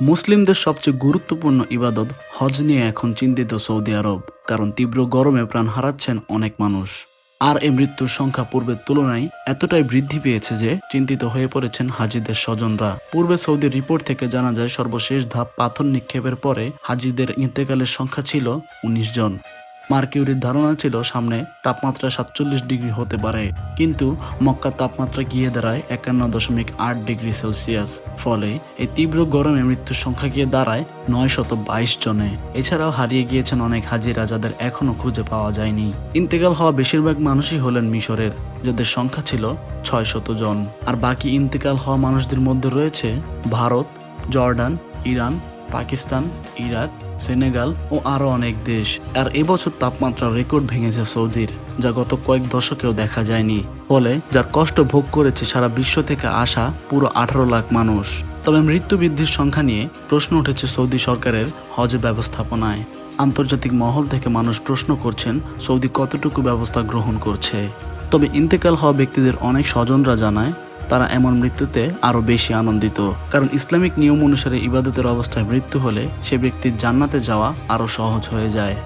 মুসলিমদের সবচেয়ে গুরুত্বপূর্ণ ইবাদত হজ নিয়ে এখন চিন্তিত সৌদি আরব, কারণ তীব্র গরমে প্রাণ হারাচ্ছেন অনেক মানুষ। আর এই মৃত্যুর সংখ্যা পূর্বের তুলনায় এতটাই বৃদ্ধি পেয়েছে যে চিন্তিত হয়ে পড়েছেন হাজিদের স্বজনরা। পূর্বে সৌদির রিপোর্ট থেকে জানা যায়, সর্বশেষ ধাপ পাথর নিক্ষেপের পরে হাজিদের ইন্তেকালের সংখ্যা ছিল উনিশ জন। মার্কিউরির ধারণা ছিল সামনে তাপমাত্রা সাতচল্লিশ ডিগ্রি হতে পারে, কিন্তু মক্কার তাপমাত্রা গিয়ে দাঁড়ায় একান্ন দশমিক আট ডিগ্রি সেলসিয়াস। ফলে এই তীব্র গরমে মৃত্যুর সংখ্যা গিয়ে দাঁড়ায় নয় শত বাইশ জনে। এছাড়াও হারিয়ে গিয়েছেন অনেক হাজিরা যাদের এখনও খুঁজে পাওয়া যায়নি। ইন্তেকাল হওয়া বেশিরভাগ মানুষই হলেন মিশরের, যাদের সংখ্যা ছিল ছয় শত জন। আর বাকি ইন্তেকাল হওয়া মানুষদের মধ্যে রয়েছে Bharat, Jordan, Iran Pakistan, Iraq, Senegal ও আরও অনেক দেশ। আর এবছর তাপমাত্রা রেকর্ড ভেঙেছে সৌদির, যা গত কয়েক দশকেও দেখা যায়নি। ফলে যার কষ্ট ভোগ করেছে সারা বিশ্ব থেকে আসা পুরো আঠারো লাখ মানুষ। তবে মৃত্যু বৃদ্ধির সংখ্যা নিয়ে প্রশ্ন উঠেছে সৌদি সরকারের হজ ব্যবস্থাপনায়। আন্তর্জাতিক মহল থেকে মানুষ প্রশ্ন করছেন, সৌদি কতটুকু ব্যবস্থা গ্রহণ করছে? তবে ইন্তেকাল হওয়া ব্যক্তিদের অনেক স্বজনরা জানায় তারা এমন মৃত্যুতে আরও বেশি আনন্দিত। কারণ ইসলামিক নিয়ম অনুসারে ইবাদতের অবস্থায় মৃত্যু হলে সে ব্যক্তির জান্নাতে যাওয়া আরও সহজ হয়ে যায়।